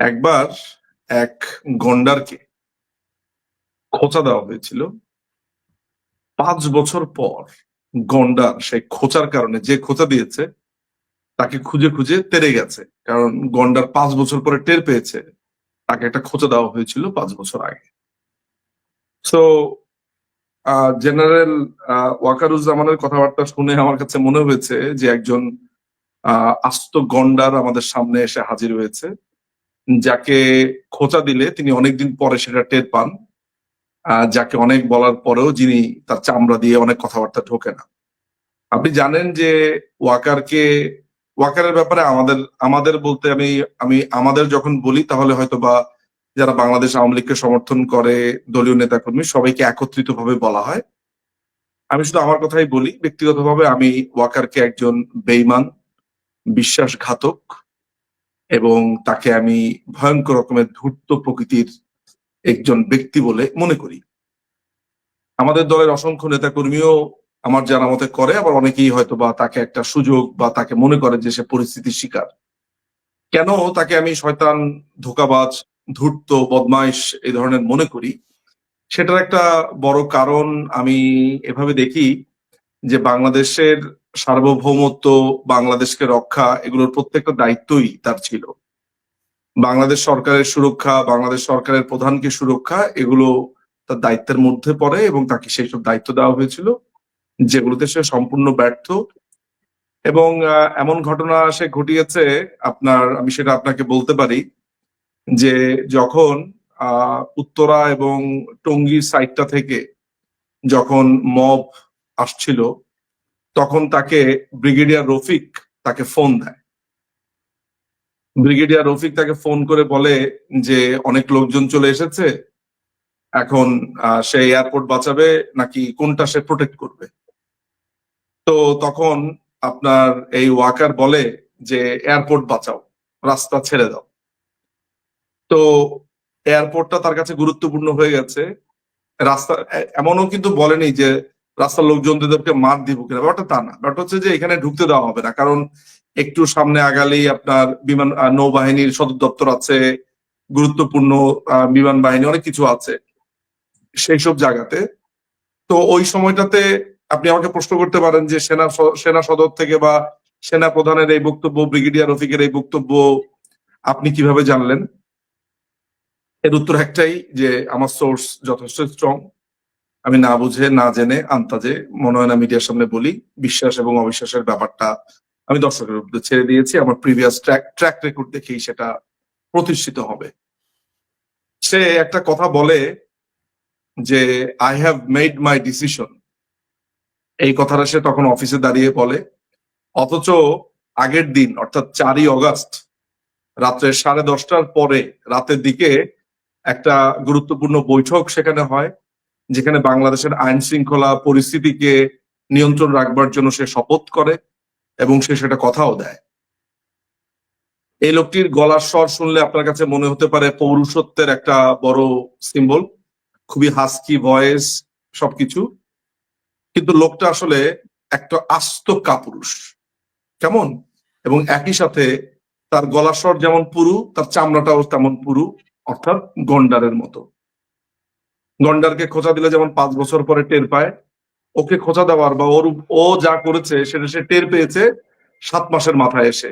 একবার এক গন্ডারকে খোঁচা দেওয়া হয়েছিল। পাঁচ বছর পর গন্ডার সেই খোঁচার কারণে যে খোঁচা দিয়েছে তাকে খুঁজে খুঁজে তেরে গেছে। কারণ গন্ডার পাঁচ বছর পরে টের পেয়েছে তাকে একটা খোঁচা দেওয়া হয়েছিল পাঁচ বছর আগে। সো জেনারেল ওয়াকারুজ্জামানের কথাবার্তা শুনে আমার কাছে মনে হয়েছে যে একজন আহ, আস্ত গন্ডার আমাদের সামনে এসে হাজির হয়েছে। যাকে খোঁচা দিলে তিনি অনেকদিন পরে সেটা টের পান যাকে অনেক বলার পরেও যিনি তার চামড়া দিয়ে অনেক কথাবার্তা ঢোকে না। আপনি জানেন যে ওয়াকারকে, ওয়াকারের ব্যাপারে আমাদের আমাদের বলতে আমি আমি আমাদের যখন বলি তাহলে হয়তো বা যারা বাংলাদেশ আওয়ামী লীগকে সমর্থন করে, দলীয় নেতাকর্মী, সবাইকে একত্রিত ভাবে বলা হয়। আমি শুধু আমার কথাই বলি, ব্যক্তিগতভাবে আমি ওয়াকারকে একজন বেইমান বিশ্বাসঘাতক এবং তাকে আমি ভয়ঙ্কর রকমের ধূর্ত প্রকৃতির একজন ব্যক্তি বলে মনে করি। আমাদের দলের অসংখ্য নেতাকর্মীও আমার জানা মতে করে, আবার অনেকেই হয়তো বা তাকে একটা সুযোগ বা তাকে মনে করে যে সে পরিস্থিতির শিকার। কেন তাকে আমি শয়তান, ধোকাবাজ, ধূর্ত, বদমাইশ এই ধরনের মনে করি? সেটার একটা বড় কারণ আমি এভাবে দেখি যে বাংলাদেশের সার্বভৌমত্ব, বাংলাদেশকে রক্ষা, এগুলোর প্রত্যেকটা দায়িত্বই তার ছিল। বাংলাদেশ সরকারের সুরক্ষা, বাংলাদেশ সরকারের প্রধানকে সুরক্ষা, এগুলো তার দায়িত্বের মধ্যে পড়ে এবং তাকে সেই সব দায়িত্ব দেওয়া হয়েছিল, যেগুলোতে সে সম্পূর্ণ ব্যর্থ। এবং এমন ঘটনা সে ঘটিয়েছে, আপনার, আমি সেটা আপনাকে বলতে পারি, যে যখন উত্তরা এবং টঙ্গীর সাইডটা থেকে যখন মব আসছিল তখন তাকে ব্রিগেডিয়ার রফিক তাকে ফোন দেয়। ব্রিগেডিয়ার রফিক তাকে ফোন করে বলে যে, অনেক লোকজন চলে এসেছে, এখন সে এয়ারপোর্ট বাঁচাবে নাকি কোনটা সে প্রোটেক্ট করবে? তো তখন আপনার এই ওয়াকার বলে যে এয়ারপোর্ট বাঁচাও, রাস্তা ছেড়ে দাও। তো এয়ারপোর্টটা তার কাছে গুরুত্বপূর্ণ হয়ে গেছে। রাস্তা এমনও কিন্তু বলেনি যে রাস্তার লোকজনদেরকে মার দিব কিনা, ব্যাপারটা তা না। ব্যাপারটা হচ্ছে যে এখানে ঢুকতে দেওয়া হবে না, কারণ একটু সামনে আগালেই আপনার বিমান নৌবাহিনীর সদর দপ্তর আছে, গুরুত্বপূর্ণ বিমান বাহিনী অনেক কিছু আছে সেই সব জায়গাতে। তো ওই সময়টাতে আপনি আমাকে প্রশ্ন করতে পারেন যে সেনা সেনা সদর থেকে বা সেনা প্রধানের এই বক্তব্য, ব্রিগেডিয়ার রফিকের এই বক্তব্য আপনি কীভাবে জানলেন? এর উত্তর একটাই যে আমার সোর্স যথেষ্ট স্ট্রং আমি না বুঝে, না জেনে আন্তাজে মনে হয় না মিডিয়ার সামনে বলি। বিশ্বাস এবং অবিশ্বাসের ব্যাপারটা আমি দর্শকের উপরে ছেড়ে দিয়েছি। আমার প্রিভিয়াস ট্র্যাক ট্র্যাক রেকর্ড দেখেই সেটা প্রতিষ্ঠিত হবে। সে একটা কথা বলে যে I have made my decision এই কথাটা সে তখন অফিসে দাঁড়িয়ে বলে। অথচ আগের দিন, অর্থাৎ চারই অগাস্ট, রাত্রে সাড়ে দশটার পরে, রাতের দিকে একটা গুরুত্বপূর্ণ বৈঠক সেখানে হয়। যেখানে বাংলাদেশের আইন শৃঙ্খলা পরিস্থিতিকে নিয়ন্ত্রণ রাখবার জন্য সে শপথ করে এবং সে সেটা কথাও দেয়। এই লোকটির গলার স্বর শুনলে আপনার কাছে মনে হতে পারে পৌরুষত্বের একটা বড় সিম্বল খুবই হাস্কি ভয়েস সবকিছু। কিন্তু লোকটা আসলে একটা আস্ত কাপুরুষ। কেমন? এবং একই সাথে তার গলার স্বর যেমন পুরু, তার চামড়াটাও তেমন পুরু, অর্থাৎ গন্ডারের মতো। গন্ডারকে খোঁচা দিলে যেমন পাঁচ বছর পরে টের পায়, ওকে খোঁচা দেওয়ার বা ওর ও যা করেছে সেটা সে টের পেয়েছে, সাত মাসের মাথায় এসে।